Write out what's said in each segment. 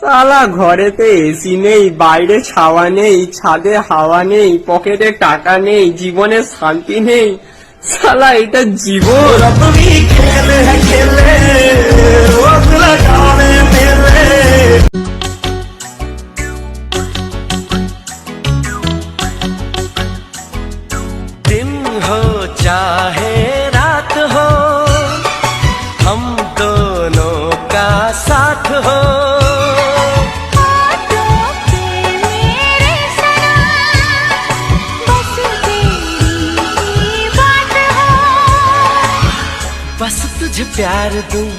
সালা ঘরেতে এসি নেই, বাইরে ছাওয়া নেই, ছাদে হাওয়া নেই, পকেটে টাকা নেই, জীবনে শান্তি নেই। সালা এটা জীবন। চাহে, রাত হো, হম দোনো কা बस तुझे प्यार दूं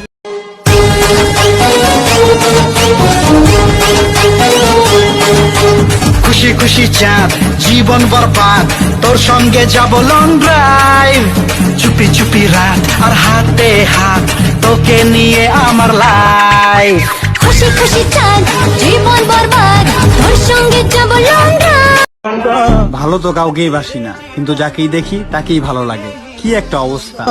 খুশি খুশি চাঁদ জীবন বরবাদ তোর সঙ্গে যাব লং ড্রাইভ চুপি চুপি রাত আর হাতে হাত তোকে নিয়ে আমার লাইফ খুশি খুশি চাঁদ জীবন বরবাদ তোর সঙ্গে যাব লন্ডন ভালো তো কাউকেই বাসি না কিন্তু যাকেই দেখি তাকেই ভালো লাগে কি একটা অবস্থা